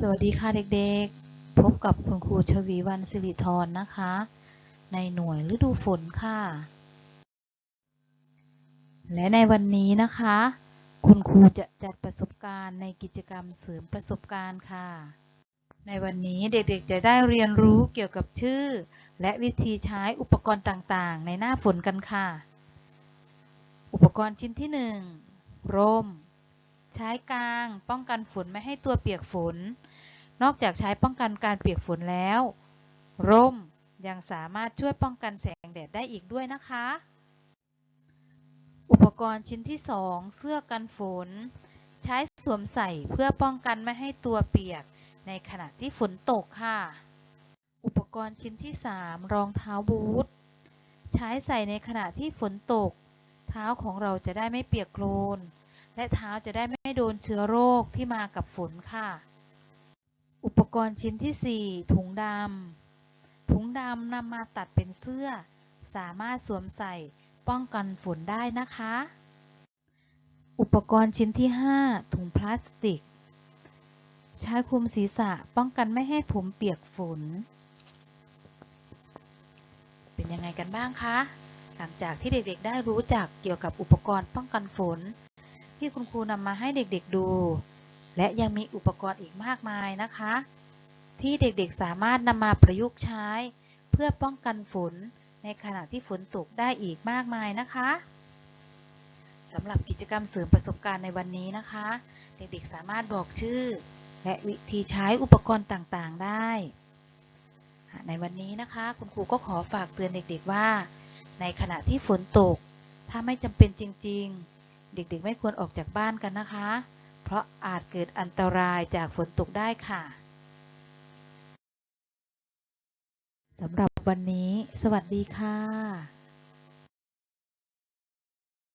สวัสดีค่ะเด็กๆ พบกับคุณครูชวีวันสิริธรนะคะ ในหน่วยฤดูฝนค่ะ และในวันนี้นะคะ คุณครูจะจัดประสบการณ์ในกิจกรรมเสริมประสบการณ์ค่ะ ในวันนี้เด็กๆจะได้เรียนรู้เกี่ยวกับชื่อ และวิธีใช้อุปกรณ์ต่างๆ ในหน้าฝนกันค่ะ อุปกรณ์ชิ้นที่ 1 ร่ม ใช้กาง ป้องกันฝนไม่ให้ตัวเปียกฝน นอกจากใช้ป้องกันการเปียกฝนแล้ว ร่มยังสามารถช่วยป้องกันแสงแดดได้อีกด้วยนะคะ อุปกรณ์ชิ้นที่ 2 เสื้อกันฝน ใช้สวมใส่เพื่อป้องกันไม่ให้ตัวเปียกในขณะที่ฝนตกค่ะ อุปกรณ์ชิ้นที่ 3 รองเท้าบูท ใช้ใส่ในขณะที่ฝนตก เท้าของเราจะได้ไม่เปียกโคลน และเท้าจะได้ไม่โดนเชื้อโรคที่มากับฝนค่ะ อุปกรณ์ชิ้นที่ 4 ถุงดำ ถุงดำนำมาตัดเป็นเสื้อ สามารถสวมใส่ป้องกันฝนได้นะคะ อุปกรณ์ชิ้นที่ 5 ถุงพลาสติก ใช้คลุมศีรษะป้องกันไม่ให้ผมเปียกฝน เป็นยังไงกันบ้างคะ หลังจากที่เด็กๆ ได้รู้จักเกี่ยวกับอุปกรณ์ป้องกันฝน ที่คุณครูนำมาให้เด็กๆดู และยังมีอุปกรณ์อีกมากมายนะคะ ที่เด็กๆสามารถนำมาประยุกต์ใช้ เพื่อป้องกันฝนในขณะที่ฝนตกได้อีกมากมายนะคะสำหรับกิจกรรมเสริมประสบการณ์ในวันนี้นะคะ เด็กๆสามารถบอกชื่อ และวิธีใช้อุปกรณ์ต่างๆได้ ในวันนี้นะคะ คุณครูก็ขอฝากเตือนเด็กๆว่า ในขณะที่ฝนตก ถ้าไม่จำเป็นจริง ๆ เด็กๆ ไม่ควรออกจากบ้านกันนะคะ เพราะอาจเกิดอันตรายจากฝนตกได้ค่ะสำหรับวันนี้ สวัสดีค่ะ